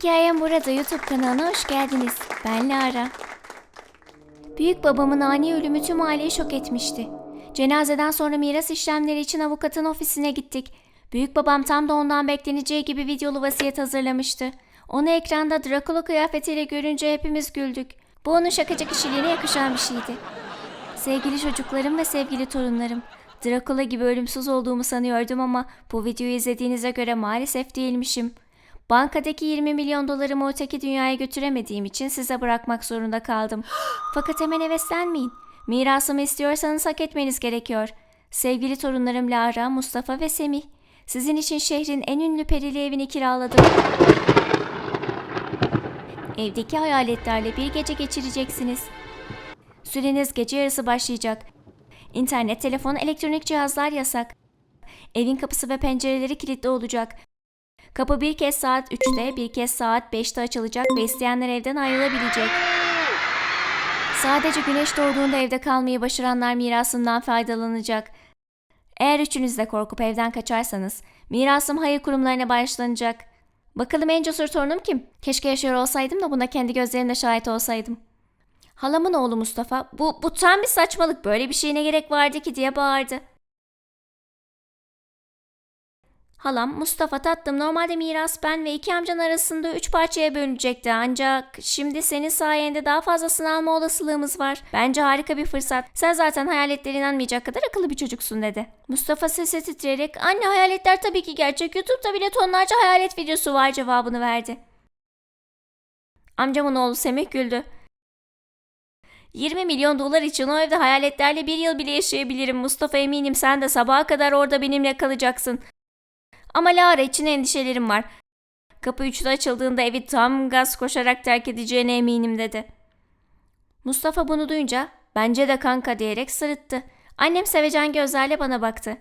Hikayem burada YouTube kanalına hoş geldiniz. Ben Lara. Büyük babamın ani ölümü tüm aileyi şok etmişti. Cenazeden sonra miras işlemleri için avukatın ofisine gittik. Büyük babam tam da ondan bekleneceği gibi videolu vasiyet hazırlamıştı. Onu ekranda Dracula kıyafetiyle görünce hepimiz güldük. Bu onun şakacı kişiliğine yakışan bir şeydi. Sevgili çocuklarım ve sevgili torunlarım. Dracula gibi ölümsüz olduğumu sanıyordum ama bu videoyu izlediğinize göre maalesef değilmişim. Bankadaki 20 milyon dolarımı öteki dünyaya götüremediğim için size bırakmak zorunda kaldım. Fakat hemen heveslenmeyin. Mirasımı istiyorsanız hak etmeniz gerekiyor. Sevgili torunlarım Lara, Mustafa ve Semih. Sizin için şehrin en ünlü perili evini kiraladım. Evdeki hayaletlerle bir gece geçireceksiniz. Süreniz gece yarısı başlayacak. İnternet, telefon, elektronik cihazlar yasak. Evin kapısı ve pencereleri kilitli olacak. Kapı bir kez saat 3'te, bir kez saat 5'te açılacak ve isteyenler evden ayrılabilecek. Sadece güneş doğduğunda evde kalmayı başaranlar mirasından faydalanacak. Eğer üçünüz de korkup evden kaçarsanız, mirasım hayır kurumlarına bağışlanacak. Bakalım en cesur torunum kim? Keşke yaşıyor olsaydım da buna kendi gözlerimle şahit olsaydım. Halamın oğlu Mustafa, bu, bu tam bir saçmalık, böyle bir şeye ne gerek vardı ki diye bağırdı. Halam, Mustafa tatlım normalde miras ben ve iki amcan arasında üç parçaya bölünecekti ancak şimdi senin sayende daha fazlasını alma olasılığımız var. Bence harika bir fırsat. Sen zaten hayaletlere inanmayacak kadar akıllı bir çocuksun dedi. Mustafa sesi titreyerek anne hayaletler tabii ki gerçek YouTube'da bile tonlarca hayalet videosu var cevabını verdi. Amcamın oğlu Semih güldü. 20 milyon dolar için o evde hayaletlerle bir yıl bile yaşayabilirim. Mustafa eminim sen de sabaha kadar orada benimle kalacaksın. Ama Lara için endişelerim var. Kapı üçte açıldığında evi tam gaz koşarak terk edeceğine eminim dedi. Mustafa bunu duyunca bence de kanka diyerek sırıttı. Annem sevecen gözlerle bana baktı.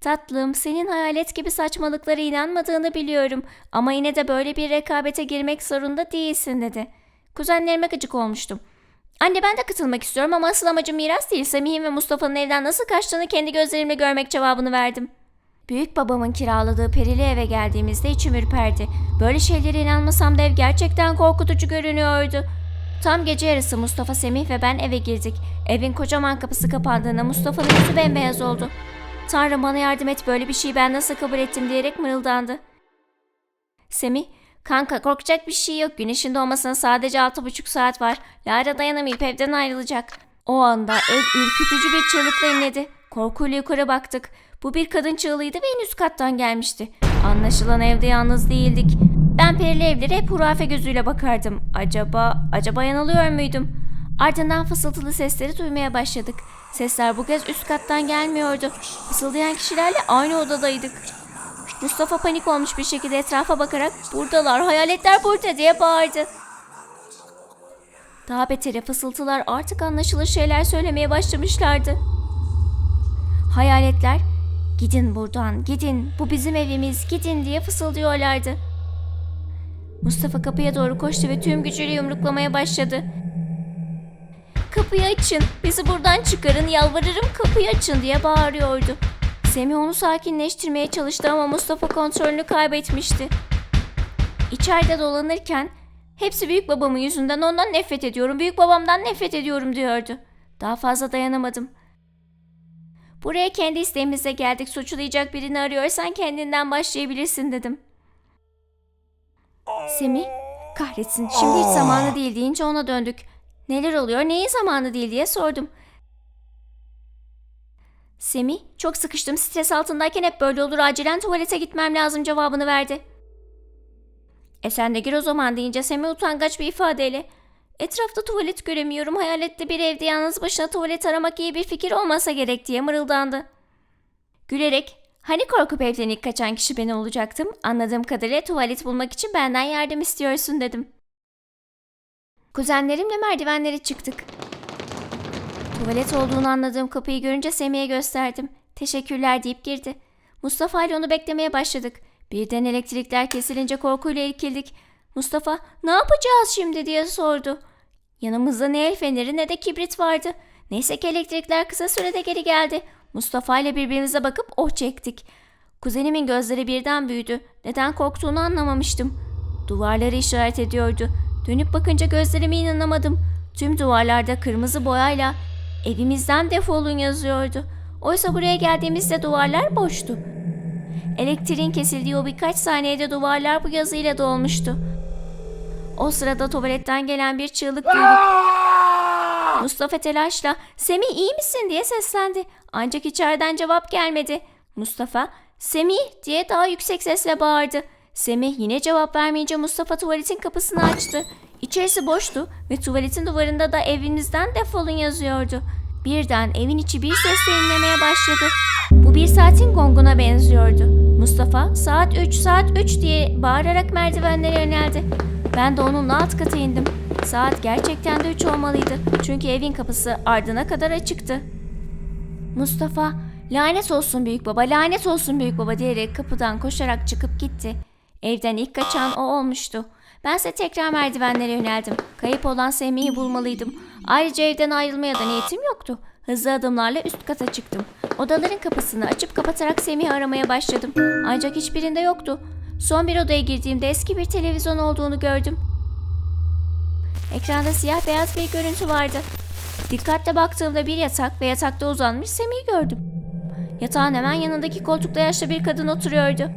Tatlım senin hayalet gibi saçmalıklara inanmadığını biliyorum ama yine de böyle bir rekabete girmek zorunda değilsin dedi. Kuzenlerime gıcık olmuştum. Anne ben de katılmak istiyorum ama asıl amacım miras değil. Semih'in ve Mustafa'nın evden nasıl kaçtığını kendi gözlerimle görmek cevabını verdim. Büyük babamın kiraladığı perili eve geldiğimizde içim ürperdi. Böyle şeylere inanmasam da ev gerçekten korkutucu görünüyordu. Tam gece yarısı Mustafa, Semih ve ben eve girdik. Evin kocaman kapısı kapandığında Mustafa'nın yüzü bembeyaz oldu. Tanrım bana yardım et böyle bir şeyi ben nasıl kabul ettim diyerek mırıldandı. Semih, kanka korkacak bir şey yok. Güneşin doğmasına sadece altı buçuk saat var. Lara dayanamayıp evden ayrılacak. O anda ev ürkütücü bir çığlıkla inledi. Korkuyla yukarı baktık. Bu bir kadın çığlığıydı ve en üst kattan gelmişti. Anlaşılan evde yalnız değildik. Ben perili evlere hep hurafe gözüyle bakardım. Acaba, acaba yanılıyor muydum? Ardından fısıltılı sesleri duymaya başladık. Sesler bu kez üst kattan gelmiyordu. Fısıldayan kişilerle aynı odadaydık. Mustafa panik olmuş bir şekilde etrafa bakarak buradalar, hayaletler burada diye bağırdı. Daha beteri fısıltılar artık anlaşılır şeyler söylemeye başlamışlardı. Hayaletler gidin buradan gidin bu bizim evimiz gidin diye fısıldıyorlardı. Mustafa kapıya doğru koştu ve tüm gücüyle yumruklamaya başladı. Kapıyı açın bizi buradan çıkarın yalvarırım kapıyı açın diye bağırıyordu. Semih onu sakinleştirmeye çalıştı ama Mustafa kontrolünü kaybetmişti. İçeride dolanırken hepsi büyük babamın yüzünden ondan nefret ediyorum, büyük babamdan nefret ediyorum diyordu. Daha fazla dayanamadım. Buraya kendi isteğimizle geldik. Suçlayacak birini arıyorsan kendinden başlayabilirsin dedim. Semih, kahretsin şimdi hiç zamanı değil deyince ona döndük. Neler oluyor, neyin zamanı değil diye sordum. Semih, çok sıkıştım, stres altındayken hep böyle olur, acilen tuvalete gitmem lazım cevabını verdi. E sen de gir o zaman deyince Semih utangaç bir ifadeyle. Etrafta tuvalet göremiyorum. Hayalette bir evde yalnız başına tuvalet aramak iyi bir fikir olmasa gerek diye mırıldandı. Gülerek, hani korkup evden ilk kaçan kişi ben olacaktım. Anladığım kadarıyla tuvalet bulmak için benden yardım istiyorsun dedim. Kuzenlerimle merdivenlere çıktık. Tuvalet olduğunu anladığım kapıyı görünce Semih'e gösterdim. Teşekkürler deyip girdi. Mustafa ile onu beklemeye başladık. Birden elektrikler kesilince korkuyla irkildik. Mustafa ne yapacağız şimdi diye sordu. Yanımızda ne el feneri ne de kibrit vardı. Neyse ki elektrikler kısa sürede geri geldi. Mustafa ile birbirimize bakıp oh çektik. Kuzenimin gözleri birden büyüdü. Neden korktuğunu anlamamıştım. Duvarları işaret ediyordu. Dönüp bakınca gözlerime inanamadım. Tüm duvarlarda kırmızı boyayla evimizden defolun yazıyordu. Oysa buraya geldiğimizde duvarlar boştu. Elektriğin kesildiği o birkaç saniyede duvarlar bu yazıyla dolmuştu. O sırada tuvaletten gelen bir çığlık duyduk. Mustafa telaşla Semih iyi misin diye seslendi. Ancak içeriden cevap gelmedi. Mustafa Semih diye daha yüksek sesle bağırdı. Semih yine cevap vermeyince Mustafa tuvaletin kapısını açtı. İçerisi boştu ve tuvaletin duvarında da evimizden defolun yazıyordu. Birden evin içi bir sesle inlemeye başladı. Bu bir saatin gonguna benziyordu. Mustafa saat 3 saat 3 diye bağırarak merdivenlere yöneldi. Ben de onunla alt kata indim. Saat gerçekten de 3 olmalıydı. Çünkü evin kapısı ardına kadar açıktı. Mustafa, lanet olsun büyük baba, lanet olsun büyük baba diyerek kapıdan koşarak çıkıp gitti. Evden ilk kaçan o olmuştu. Bense tekrar merdivenlere yöneldim. Kayıp olan Semih'i bulmalıydım. Ayrıca evden ayrılmaya da niyetim yoktu. Hızlı adımlarla üst kata çıktım. Odaların kapısını açıp kapatarak Semih'i aramaya başladım. Ancak hiçbirinde yoktu. Son bir odaya girdiğimde eski bir televizyon olduğunu gördüm. Ekranda siyah beyaz bir görüntü vardı. Dikkatle baktığımda bir yatak ve yatakta uzanmış Semih'i gördüm. Yatağın hemen yanındaki koltukta yaşlı bir kadın oturuyordu.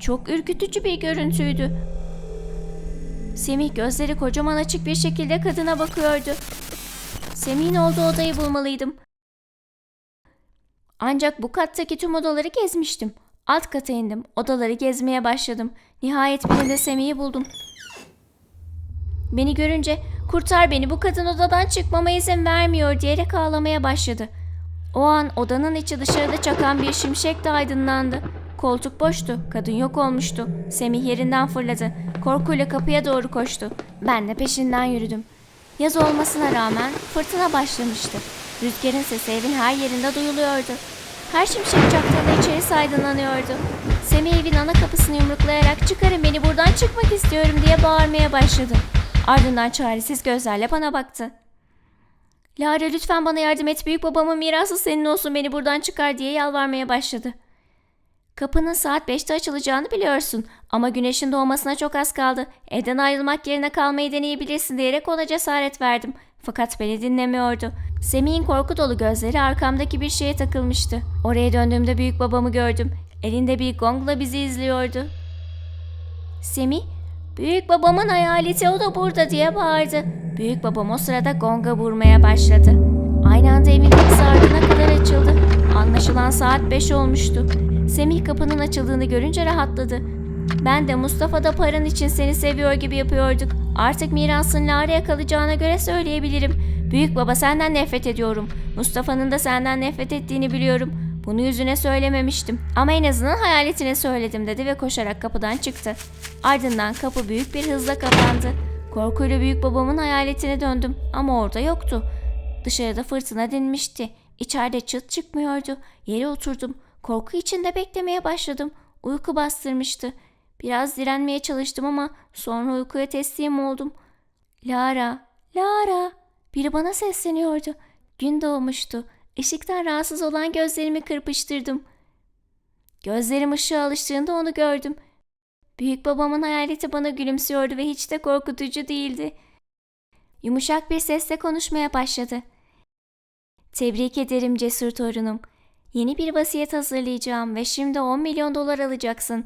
Çok ürkütücü bir görüntüydü. Semih gözleri kocaman açık bir şekilde kadına bakıyordu. Semih'in olduğu odayı bulmalıydım. Ancak bu kattaki tüm odaları gezmiştim. Alt kata indim. Odaları gezmeye başladım. Nihayet birinde Semih'i buldum. Beni görünce kurtar beni bu kadın odadan çıkmama izin vermiyor diyerek ağlamaya başladı. O an odanın içi dışarıda çakan bir şimşekle aydınlandı. Koltuk boştu. Kadın yok olmuştu. Semih yerinden fırladı. Korkuyla kapıya doğru koştu. Ben de peşinden yürüdüm. Yaz olmasına rağmen fırtına başlamıştı. Rüzgarın sesi evin her yerinde duyuluyordu. Her şimşek çaktığında içerisi aydınlanıyordu. Semih evin ana kapısını yumruklayarak çıkarın beni buradan çıkmak istiyorum diye bağırmaya başladı. Ardından çaresiz gözlerle bana baktı. Lara lütfen bana yardım et büyük babamın mirası senin olsun beni buradan çıkar diye yalvarmaya başladı. Kapının saat 5'te açılacağını biliyorsun ama güneşin doğmasına çok az kaldı. Evden ayrılmak yerine kalmayı deneyebilirsin diyerek ona cesaret verdim. Fakat beni dinlemiyordu. Semih'in korku dolu gözleri arkamdaki bir şeye takılmıştı. Oraya döndüğümde büyük babamı gördüm. Elinde bir gongla bizi izliyordu. Semih, büyük babamın hayaleti o da burada diye bağırdı. Büyük babam o sırada gonga vurmaya başladı. Aynı anda evin kapısı ardına kadar açıldı. Anlaşılan saat 5 olmuştu. Semih kapının açıldığını görünce rahatladı. Ben de Mustafa da paran için seni seviyor gibi yapıyorduk. Artık mirasın Lara'ya kalacağına göre söyleyebilirim. Büyük baba senden nefret ediyorum. Mustafa'nın da senden nefret ettiğini biliyorum. Bunu yüzüne söylememiştim. Ama en azından hayaletine söyledim dedi ve koşarak kapıdan çıktı. Ardından kapı büyük bir hızla kapandı. Korkuyla büyük babamın hayaletine döndüm ama orada yoktu. Dışarıda fırtına dinmişti. İçeride çıt çıkmıyordu. Yere oturdum. Korku içinde beklemeye başladım. Uyku bastırmıştı. Biraz direnmeye çalıştım ama sonra uykuya teslim oldum. Lara, Lara. Biri bana sesleniyordu. Gün doğmuştu. Işıktan rahatsız olan gözlerimi kırpıştırdım. Gözlerim ışığa alıştığında onu gördüm. Büyük babamın hayaleti bana gülümsüyordu ve hiç de korkutucu değildi. Yumuşak bir sesle konuşmaya başladı. Tebrik ederim cesur torunum. Yeni bir vasiyet hazırlayacağım ve şimdi 10 milyon dolar alacaksın.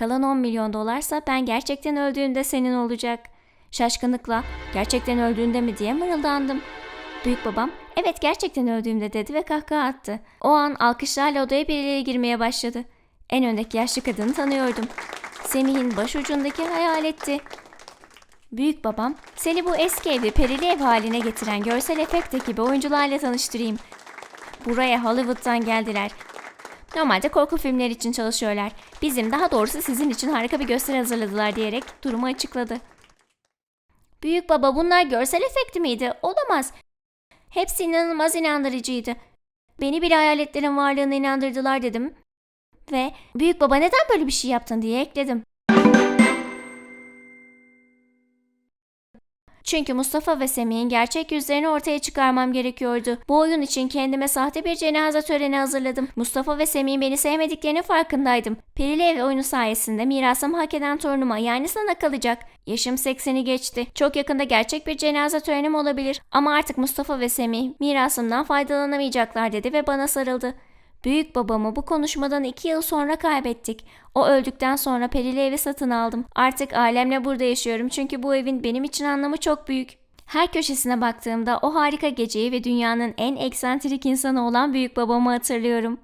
Kalan 10 milyon dolarsa ben gerçekten öldüğümde senin olacak. Şaşkınlıkla gerçekten öldüğünde mi diye mırıldandım. Büyük babam evet gerçekten öldüğümde dedi ve kahkaha attı. O an alkışlarla odaya birileri girmeye başladı. En öndeki yaşlı kadını tanıyordum. Semih'in başucundaki hayaletti. Büyük babam, seni bu eski evi perili ev haline getiren görsel efekt ekibi oyuncularla tanıştırayım. Buraya Hollywood'dan geldiler. Normalde korku filmleri için çalışıyorlar. Bizim daha doğrusu sizin için harika bir gösteri hazırladılar diyerek durumu açıkladı. Büyük baba bunlar görsel efekti miydi? Olamaz. Hepsi inanılmaz inandırıcıydı. Beni bile hayaletlerin varlığına inandırdılar dedim. Ve büyük baba neden böyle bir şey yaptın diye ekledim. Çünkü Mustafa ve Semih'in gerçek yüzlerini ortaya çıkarmam gerekiyordu. Bu oyun için kendime sahte bir cenaze töreni hazırladım. Mustafa ve Semih'in beni sevmediklerinin farkındaydım. Perili ev oyunu sayesinde mirasımı hak eden torunuma yani sana kalacak. Yaşım 80'i geçti. Çok yakında gerçek bir cenaze törenim olabilir. Ama artık Mustafa ve Semih mirasımdan faydalanamayacaklar dedi ve bana sarıldı. Büyük babamı bu konuşmadan iki yıl sonra kaybettik. O öldükten sonra perili evi satın aldım. Artık ailemle burada yaşıyorum çünkü bu evin benim için anlamı çok büyük. Her köşesine baktığımda o harika geceyi ve dünyanın en eksantrik insanı olan büyük babamı hatırlıyorum.